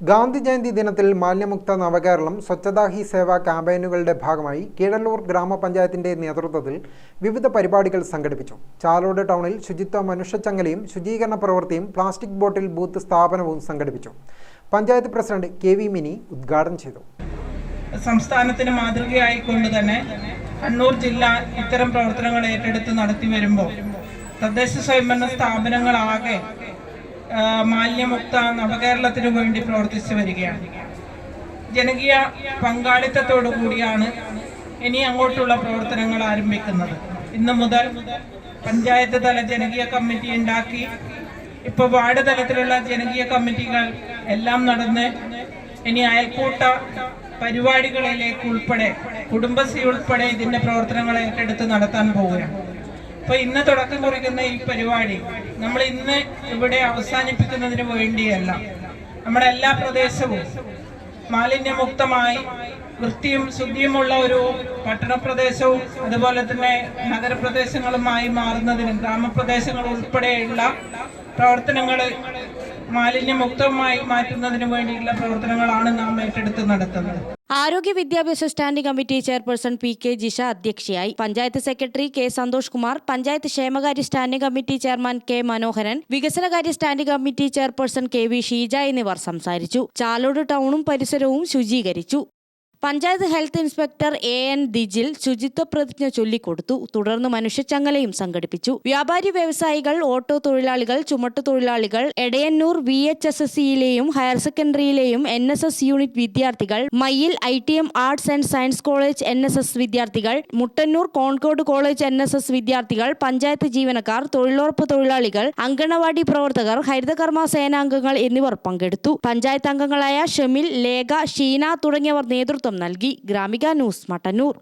ഗാന്ധി ജയന്തി ദിനത്തിൽ മാലിന്യമുക്ത നവകേരളം സ്വച്ഛതാ ഹി സേവ ക്യാമ്പയിനുകളുടെ ഭാഗമായി കീഴല്ലൂർ ഗ്രാമപഞ്ചായത്തിന്റെ നേതൃത്വത്തിൽ വിവിധ പരിപാടികൾ സംഘടിപ്പിച്ചു. ചാലോട് ടൗണിൽ ശുചിത്വ മനുഷ്യച്ചങ്ങലയും ശുചീകരണ പ്രവൃത്തിയും പ്ലാസ്റ്റിക് ബോട്ടിൽ ബൂത്ത് സ്ഥാപനവും സംഘടിപ്പിച്ചു. Panchayat president K V Mini ഉദ്ഘാടനം ചെയ്തു. സംസ്ഥാനത്തിന് മാതൃകയായിക്കൊണ്ട് തന്നെ കണ്ണൂർ ജില്ല ഇത്തരം പ്രവർത്തനങ്ങൾ ഏറ്റെടുത്ത് നടത്തി വരുമ്പോൾ തദ്ദേശ സ്വയംഭരണ സ്ഥാപനങ്ങളാകെ മാലിന്യമുക്ത നവകേരളത്തിനു വേണ്ടി പ്രവർത്തിച്ചു വരികയാണ്. ജനകീയ പങ്കാളിത്തത്തോടു കൂടിയാണ് ഇനി അങ്ങോട്ടുള്ള പ്രവർത്തനങ്ങൾ ആരംഭിക്കുന്നത്. ഇന്ന് മുതൽ പഞ്ചായത്ത് തല ജനകീയ കമ്മിറ്റി ഉണ്ടാക്കി. ഇപ്പോൾ വാർഡ് തലത്തിലുള്ള ജനകീയ കമ്മിറ്റികൾ എല്ലാം നടന്ന് ഇനി അയൽക്കൂട്ട പരിപാടികളിലേക്ക് ഉൾപ്പെടെ കുടുംബശ്രീ ഉൾപ്പെടെ ഇതിന്റെ പ്രവർത്തനങ്ങൾ ഏറ്റെടുത്ത് നടത്താൻ പോവുകയാണ്. അപ്പൊ ഇന്ന് തുടക്കം കുറിക്കുന്ന ഈ പരിപാടി നമ്മൾ ഇന്ന് ഇവിടെ അവസാനിപ്പിക്കുന്നതിന് വേണ്ടിയല്ല. നമ്മുടെ എല്ലാ പ്രദേശവും മാലിന്യമുക്തമായി വൃത്തിയും ശുദ്ധിയുമുള്ള ഒരു പട്ടണപ്രദേശവും അതുപോലെ തന്നെ നഗരപ്രദേശങ്ങളുമായി മാറുന്നതിനും ഗ്രാമപ്രദേശങ്ങൾ ഉൾപ്പെടെയുള്ള പ്രവർത്തനങ്ങൾ മാലിന്യമുക്തമായി മാറ്റുന്നതിന് വേണ്ടിയുള്ള പ്രവർത്തനങ്ങളാണ് നാം ഏറ്റെടുത്ത് നടത്തുന്നത്. ആരോഗ്യ വിദ്യാഭ്യാസ standing committee chairperson P K Jisha അധ്യക്ഷയായി. പഞ്ചായത്ത് സെക്രട്ടറി കെ സന്തോഷ് കുമാർ പഞ്ചായത്ത് ക്ഷേമകാര്യ standing committee chairman K Manoharan വികസനകാര്യ standing committee chairperson K V Sheeja എന്നിവർ സംസാരിച്ചു. ചാലോട് ടൗണും പരിസരവും ശുചീകരിച്ചു. Panchayat health inspector A N Dijil ശുചിത്വ പ്രതിജ്ഞ ചൊല്ലിക്കൊടുത്തു. തുടർന്ന് മനുഷ്യച്ചങ്ങലയും സംഘടിപ്പിച്ചു. വ്യാപാരി വ്യവസായികൾ ഓട്ടോ തൊഴിലാളികൾ ചുമട്ടു തൊഴിലാളികൾ Edayannur V H S S സിയിലെയും higher സെക്കൻഡറിയിലെയും എൻ എസ് എസ് യൂണിറ്റ് വിദ്യാർത്ഥികൾ Mayyil I T M arts and science college N S S വിദ്യാർത്ഥികൾ Muttannur Concord college N S S വിദ്യാർത്ഥികൾ പഞ്ചായത്ത് ജീവനക്കാർ തൊഴിലുറപ്പ് തൊഴിലാളികൾ അങ്കണവാടി പ്രവർത്തകർ ഹരിതകർമ്മ സേനാംഗങ്ങൾ എന്നിവർ പങ്കെടുത്തു. പഞ്ചായത്ത് അംഗങ്ങളായ ഷമിൽ ലേഖ ഷീന തുടങ്ങിയവർ നേതൃത്വം നൽകി ഗ്രാമിക ന്യൂസ് മട്ടന്നൂർ